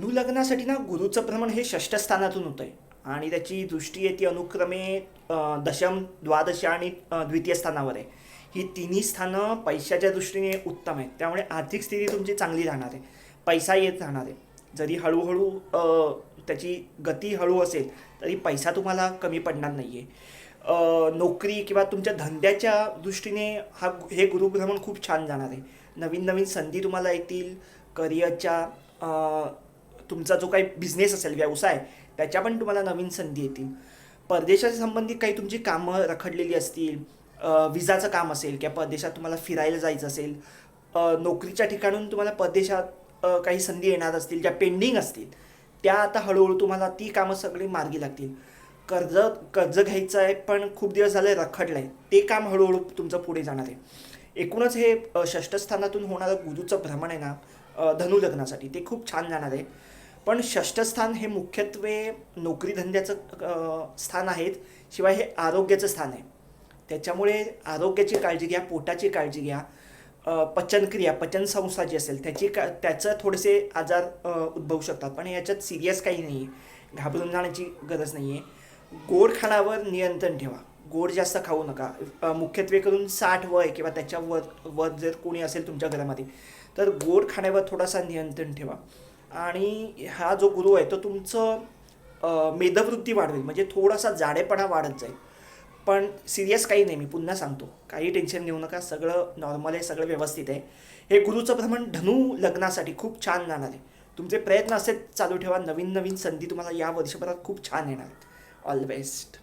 धनु लग्नासाठी ना गुरुचं भ्रमण हे षष्ठ स्थानातून होतं आहे आणि त्याची दृष्टी आहे ती अनुक्रमे दशम द्वादश आणि द्वितीय स्थानावर आहे. ही तिन्ही स्थानं पैशाच्या दृष्टीने उत्तम आहेत. त्यामुळे आर्थिक स्थिती तुमची चांगली राहणार आहे. पैसा येत राहणार आहे. जरी हळूहळू त्याची गती हळू असेल तरी पैसा तुम्हाला कमी पडणार नाही आहे नोकरी किंवा तुमच्या धंद्याच्या दृष्टीने हा हे गुरुभ्रमण खूप छान जाणार आहे. नवीन नवीन संधी तुम्हाला येतील. करिअरच्या तुमचा जो काही बिझनेस असेल व्यवसाय त्याच्या पण तुम्हाला नवीन संधी येतील. परदेशाशी संबंधित काही तुमची कामं रखडलेली असतील विजाचं काम असेल किंवा परदेशात तुम्हाला फिरायला जायचं असेल नोकरीच्या ठिकाणून तुम्हाला परदेशात काही संधी येणार असतील ज्या पेंडिंग असतील त्या आता हळूहळू तुम्हाला ती कामं सगळी मार्गी लागतील. कर्ज कर्ज घ्यायचं आहे पण खूप दिवस झाले रखडलं आहे ते काम हळूहळू तुमचं पुढे जाणार आहे. एकूणच हे षष्ठस्थानातून होणारं गुरुचं भ्रमण आहे ना धनुलग्नासाठी. धनु लग्नासाठी ते खूप छान जाणार आहे. पण षष्ठस्थान हे मुख्यत्वे नोकरीधंद्याचं स्थान आहेत शिवाय हे आरोग्याचं स्थान आहे. त्याच्यामुळे आरोग्याची काळजी घ्या पोटाची काळजी घ्या पचनक्रिया पचनसंस्था जी असेल त्याची का त्याचं थोडेसे आजार उद्भवू शकतात. पण याच्यात सिरियस काही नाही आहे घाबरून जाण्याची गरज नाही आहे गोड खाण्यावर नियंत्रण ठेवा. गोड जास्त खाऊ नका. मुख्यत्वे करून साठ वय किंवा त्याच्या वर वर जर कोणी असेल तुमच्या घरामध्ये तर गोड खाण्यावर थोडासा नियंत्रण ठेवा. आणि हा जो गुरु आहे तो तुमचं मेधवृत्ती वाढवेल. म्हणजे थोडासा जाडेपणा वाढत जाईल. पण सिरियस काही नाही मी पुन्हा सांगतो. काही टेन्शन घेऊ नका. सगळं नॉर्मल आहे सगळं व्यवस्थित आहे. हे गुरुचं भ्रमण धनु लग्नासाठी खूप छान जाणार आहे. तुमचे प्रयत्न असेच चालू ठेवा. नवीन नवीन संधी तुम्हाला या वर्षभरात खूप छान येणार आहेत. All best